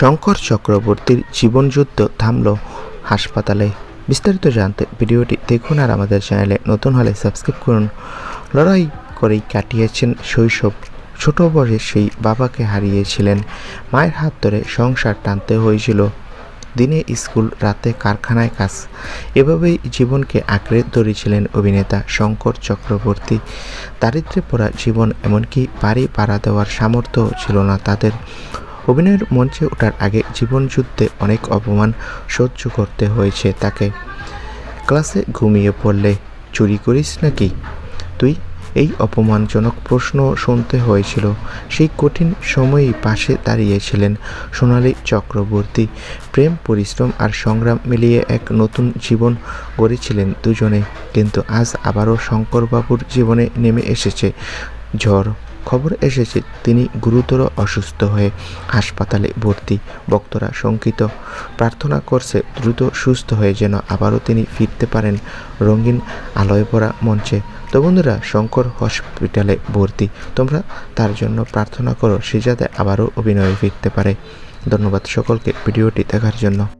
শঙ্কর চক্রবর্তীর জীবনযুদ্ধ থামল হাসপাতালে। বিস্তারিত জানতে ভিডিওটি দেখুন আর আমাদের চ্যানেলে নতুন হলে সাবস্ক্রাইব করুন। লড়াই করেই কাটিয়েছেন শৈশব। ছোট বয়সে সেই বাবাকে হারিয়েছিলেন। মায়ের হাত ধরে সংসার টানতে হয়েছিল। দিনে স্কুল, রাতে কারখানায় কাজ। এভাবেই জীবনকে আঁকড়ে ধরেছিলেন অভিনেতা শঙ্কর চক্রবর্তী। দারিদ্রে পড়া জীবন এমনকি বাড়ি পাড়া দেওয়ার সামর্থ্য ছিল না তাদের। অভিনয়ের মঞ্চে ওঠার আগে জীবনযুদ্ধে অনেক অপমান সহ্য করতে হয়েছে তাকে। ক্লাসে ঘুমিয়ে পড়লে, চুরি করিস নাকি? তুই? এই অপমানজনক প্রশ্ন শুনতে হয়েছিল। সেই কঠিন সময়েই পাশে দাঁড়িয়েছিলেন সোনালী চক্রবর্তী। প্রেম, পরিশ্রম আর সংগ্রাম মিলিয়ে এক নতুন জীবন গড়েছিলেন দুজনে। কিন্তু আজ আবারও শঙ্করবাবুর জীবনে নেমে এসেছে ঝড়। খবর এসেছে, তিনি গুরুতর অসুস্থ হয়ে হাসপাতালে ভর্তি। ভক্তরা শঙ্কিত। প্রার্থনা করছে, দ্রুত সুস্থ হয়ে যেন আবারও তিনি ফিরতে পারেন রঙিন আলোয় পড়া মঞ্চে। তো বন্ধুরা, শঙ্কর হসপিটালে ভর্তি। তোমরা তার জন্য প্রার্থনা করো, সে যাতে আবারও অভিনয়ে ফিরতে পারে। ধন্যবাদ সকলকে ভিডিওটি দেখার জন্য।